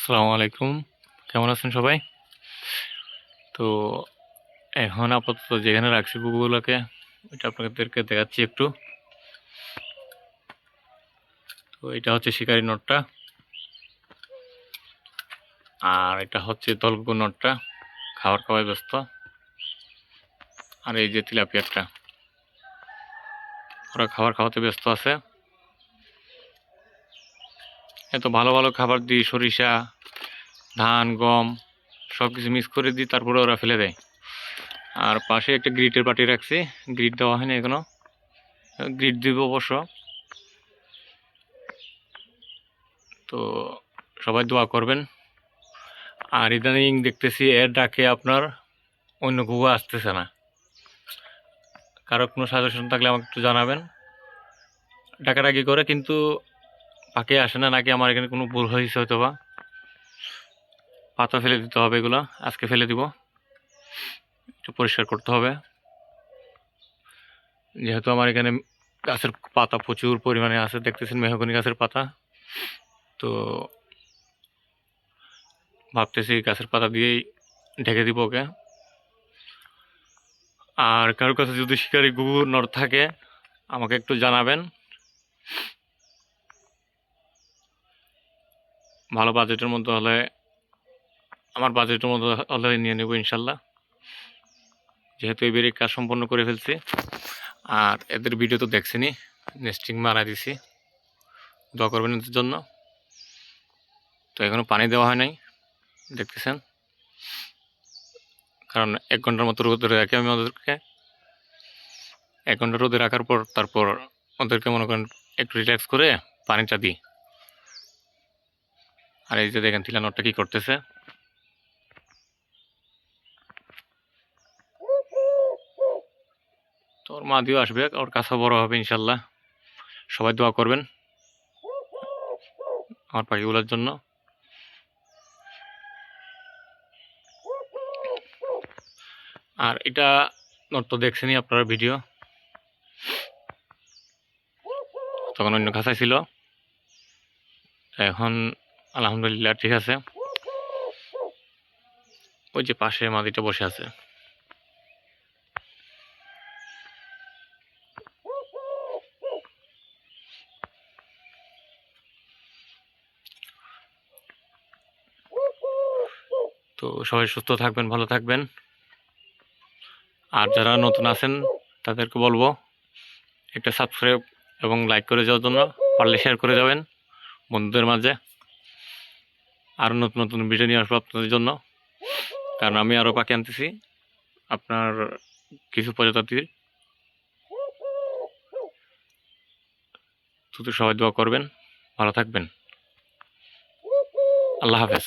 আসসালামু আলাইকুম। কেমন আছেন সবাই? তো এখন আপাতত যেখানে রাখছি কুকুরগুলোকে ওইটা আপনাদেরকে দেখাচ্ছি একটু। তো এটা হচ্ছে শিকারি নটটা। আর এটা হচ্ছে দলগু নটটা। খাবার খাওয়ায় ব্যস্ত। আর এই যে তিলাপিয়ারটা। ওরা খাবার খাওয়াতে ব্যস্ত আছে। এত ভালো ভালো খাবার দিই, সরিষা, ধান, গম সব কিছু মিক্স করে দিই, তারপরে ওরা ফেলে দেয়। আর পাশে একটা গ্রিটের পাটি রাখছি। গ্রিট দেওয়া হয়নি এখনও। গ্রিট দিব অবশ্য। তো সবাই দোয়া করবেন। আর ইদানিং দেখতেছি এর ডাকে আপনার অন্য ঘুঘু আসতেছে না। কারও কোনো সাজেশন থাকলে আমাকে একটু জানাবেন। ডাকাডাকি করে, কিন্তু পাখি আসে না, নাকি আমার এখানে কোনো ভুল হয়েছে হয়তো বা পাতা ফেলে দিতে হবে এগুলো, আজকে ফেলে দিব। একটু পরিষ্কার করতে হবে। যেহেতু আমার এখানে গাছের পাতা প্রচুর পরিমাণে আছে, দেখতেছেন মেহগনি গাছের পাতা। তো ভাবতেছি গাছের পাতা দিয়েই ঢেকে দিব ওকে। আর কারোর কাছে যদি শিকারি গুগুর নর থাকে, আমাকে একটু জানাবেন। ভালো বাজেটের মধ্যে হলে, আমার বাজেটের মধ্যে হলে নিয়ে নেব ইনশাল্লাহ। যেহেতু এবারে কাজ সম্পন্ন করে ফেলছি, আর এদের ভিডিও তো দেখছেনি নেস্টিং মারা দিছি। দোয়া করবেন এদের জন্য। তো এখনও পানি দেওয়া হয় নাই, দেখতেছেন? কারণ এক ঘণ্টার মতো রোদে রাখি আমি ওদেরকে। এক ঘণ্টা রোদে রাখার পর, তারপর ওদেরকে মনে করেন একটু রিল্যাক্স করে পানিটা দিই। আর এই যে দেখেন তিলানটটা কি করতেছে? তোর মা দিও আসবে, ওর কাছে বড় হবে ইনশাল্লাহ। সবাই দোয়া করবেন আমার পাখিগুলোর জন্য। আর এটা নট তো দেখছেনই আপনারা ভিডিও। তখন অন্য খাঁচায় ছিল। এখন আলহামদুলিল্লাহ, ঠিক আছে। ওই যে পাশে মাদিটা বসে আছে। তো সবাই সুস্থ থাকবেন, ভালো থাকবেন। আর যারা নতুন আছেন, তাদেরকে বলব, একটা সাবস্ক্রাইব এবং লাইক করে যাওয়ার জন্য, পারলে শেয়ার করে যাবেন বন্ধুদের মাঝে। আরও নতুন নতুন ভিডিও নিয়ে আসব আপনাদের জন্য। কারণ আমি আরও পাখি আনতেছি। আপনার কিছু প্রজাতির। শুধু সবাই দোয়া করবেন। ভালো থাকবেন। আল্লাহ হাফেজ।